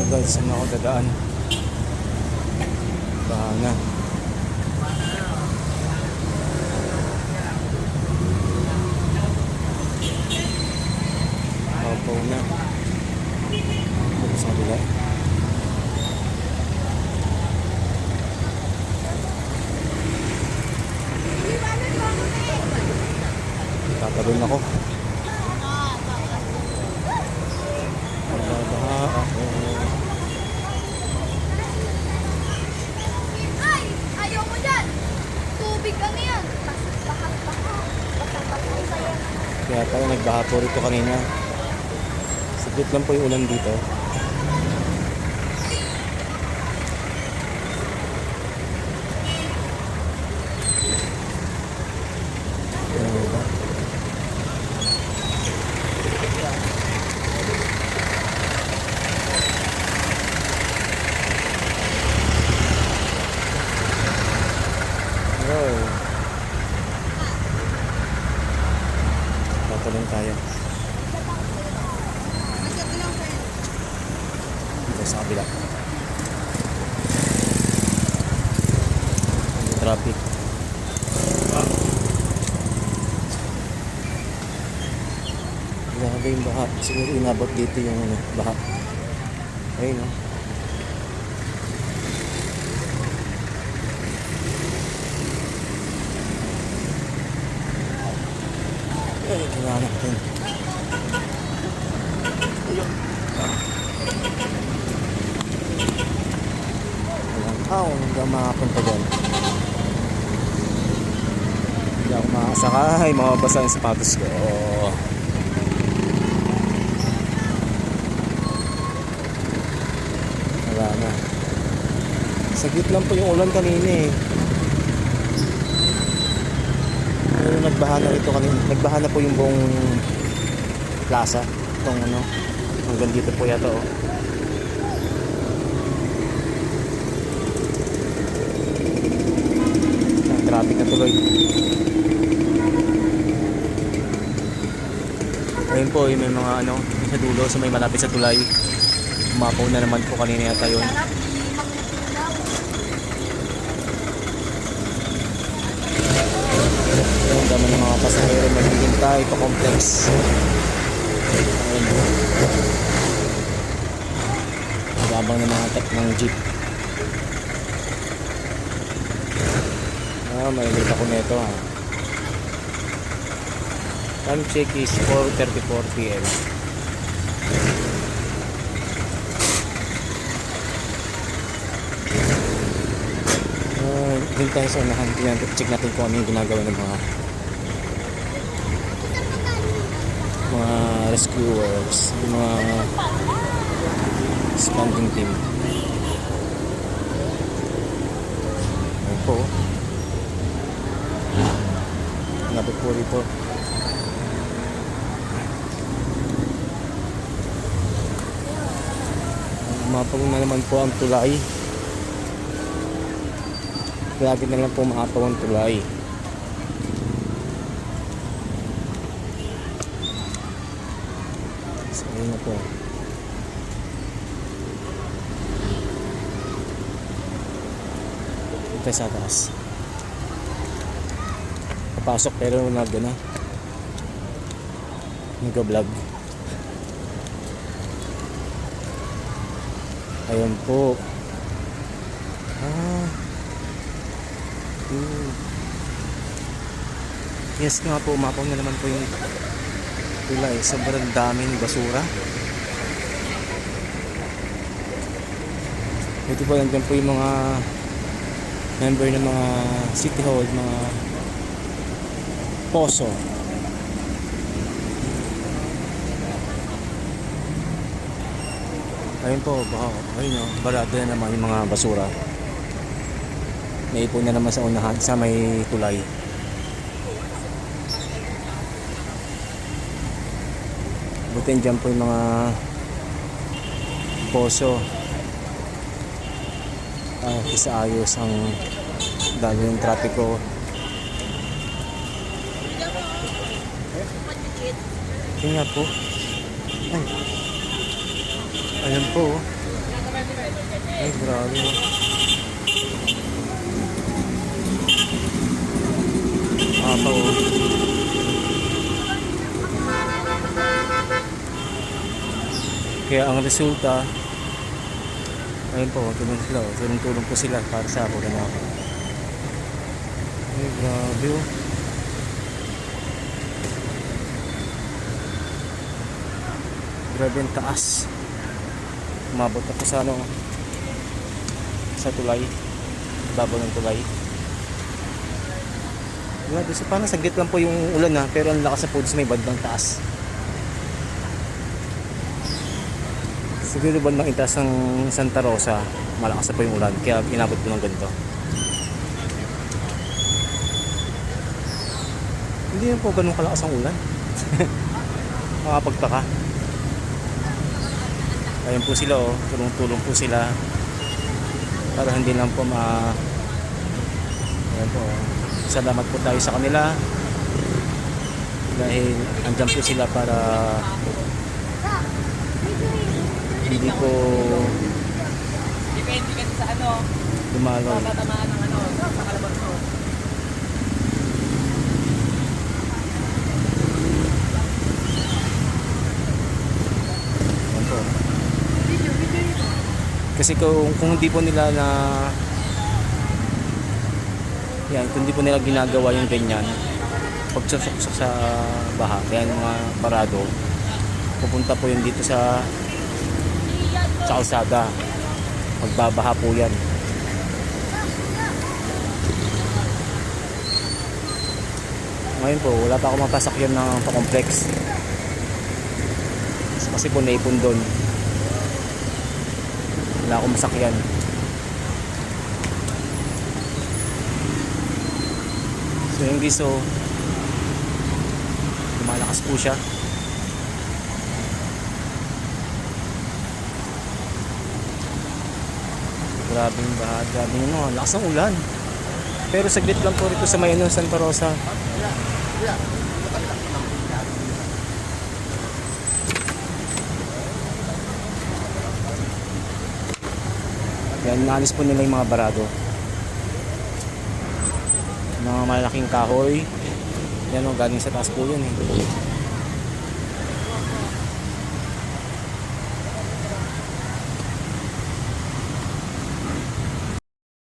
Ayan guys, saan ako dadaan? Baha na. Mapaw na. Sa kabila. Tatalon ako. Kaya tayo nagbaha po rito kanina. Saglit lang po yung ulan dito. Ano ba? Wow. Tatalon tayo. Dito sa kabila. Traffic. Grabe yung baha. Siguro inabot dito yung ano, baha. Ayun no. Ay, kinahanap din. Walang tao, hindi ako makapunta dyan. Hindi ako makasakay, mababasa yung sapatos ko. Wala na. Saglit lang po yung ulan kanina eh. Nagbaha na rito kanina. Nagbaha na po yung buong plaza. Itong ano. Hanggang dito po yata oh. Ang traffic na tuloy. Ayun po, yung may mga ano, sa dulo, sa may malapit sa tulay. Umapaw na naman po kanina yata yun. Yung dami ng mga pasahero maghihintay pa complex. Ayun. Nagabang ng mga tech ng jeep. Ah, may ulit ako nito ha. Time check is 4.34 p.m. Ah, din tayo sa unahan. Check natin kung ano yung ginagawa ng mga mga rescuers, mga standing team. Ayun po. Hanapit po. Umapag na naman po ang tulay. Lagi na lang po maapaw ang tulay. So, ayun na po. Ito sa taas. Papasok pero nag ano, nag-vlog. Ayun po. Ah. Hmm. Yes nga po, umapaw na naman po yung tulay. Sobrang daming basura. Ito po, nandiyan po yung mga member ng mga city hall, mga poso. Ayun po, baka, ayun o, barado na naman yung mga basura. Naipon na naman sa unahan, sa may tulay. Buti dyan po yung mga poso. Ah, isaayos ang dami ng trapiko. Yun nga po. Ay. Ayan po. oh. Ay, grabe. oh. Pa oh. Kaya ang resulta, ayun po, tulong sila, tulong-tulong po sila para sa ako na ako. Ay, grabe oh. Grabe ang taas. Umabot na po sa ano, sa tulay. Babaw ng tulay. Grabe, so parang saglit lang po yung ulan ha, pero ang lakas na po may bandang taas. Siguro bandang itaas ng Santa Rosa, malakas na po yung ulan, kaya inabot po ng ganito. Hindi na po ganun kalakas ang ulan. Makapagtaka. Ayun po sila oh, tulong-tulong po sila para hindi lang po ma Ayan po. oh. Salamat po tayo sa kanila dahil andyan po sila para hindi po Depende kasi sa ano, dumalaw. tatamaan ng ano, sa kalaban Kasi kung, kung hindi po nila na yan, kung hindi po nila ginagawa yung ganyan pagsusok sa baha, kaya yung mga parado pupunta po yun dito sa sa kalsada. Magbabaha po yan. Ngayon po wala pa ako mapasakyan ng pa-complex. Kasi po naipon doon wala akong masakyan. So yung giso lumalakas po siya. Grabing baha grabing ano lakas ng ulan. Pero saglit lang po rito sa may ano, Santa Rosa Yan, naalis po nila yung mga barado. Mga malaking kahoy. Yan o, galing sa taas po yun eh.